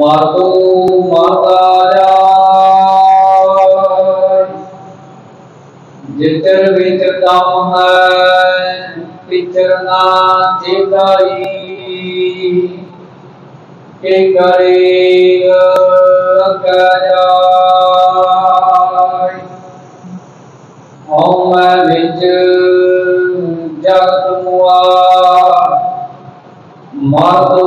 मातो माताया जितर वितरताम है पिचरना चेताई के करे ओम विच जगत मुआ मातो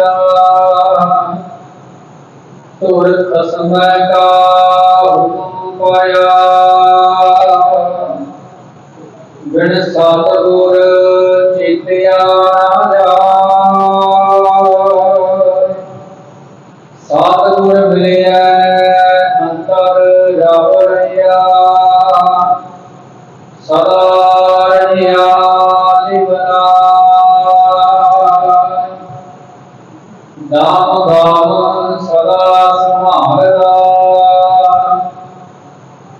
ਲਾਤੀਆ ਤੁਰ ਖਸਮੈ ਕਾ ਹੁਕਮ ਪਾਇਆ। ਬਿਨ ਸਤਿਗੁਰ ਚੇਤਿਆ ਨਾ ਸਤਿਗੁਰ ਮਿਲਿਆ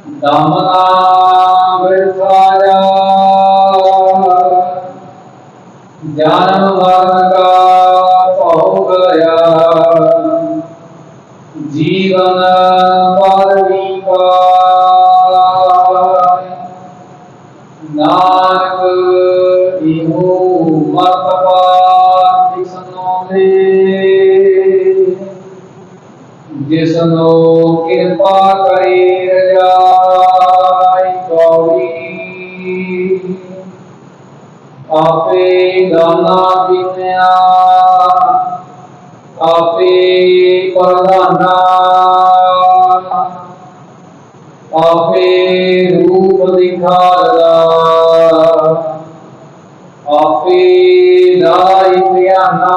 दमनामृताया ज्ञान मार्ग पहुँच जीवन पारवी नानक इहो मत सुनो कृपा करे रजाय गौरी आपे दाना दिनया आपे परदाना आपे रूप दिखाया आपे दाई प्याना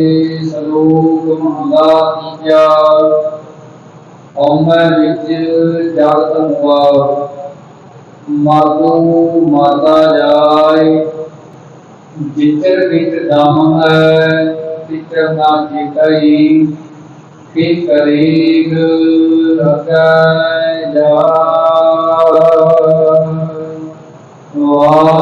ਹਉਮੈ ਵਿੱਚ ਜਾਗਤ ਮੁਆ ਮਾਤੂ ਮਾਤਾ ਜਾਏ ਜਿਤਰ ਵਿੱਚ ਦਾਮ ਹੈ ਤਿਤਰ ਨਾ ਚੇਤਈ ਕੀ ਕਰੇਗ ਰਗੈ ਜਾ ਵਾਹ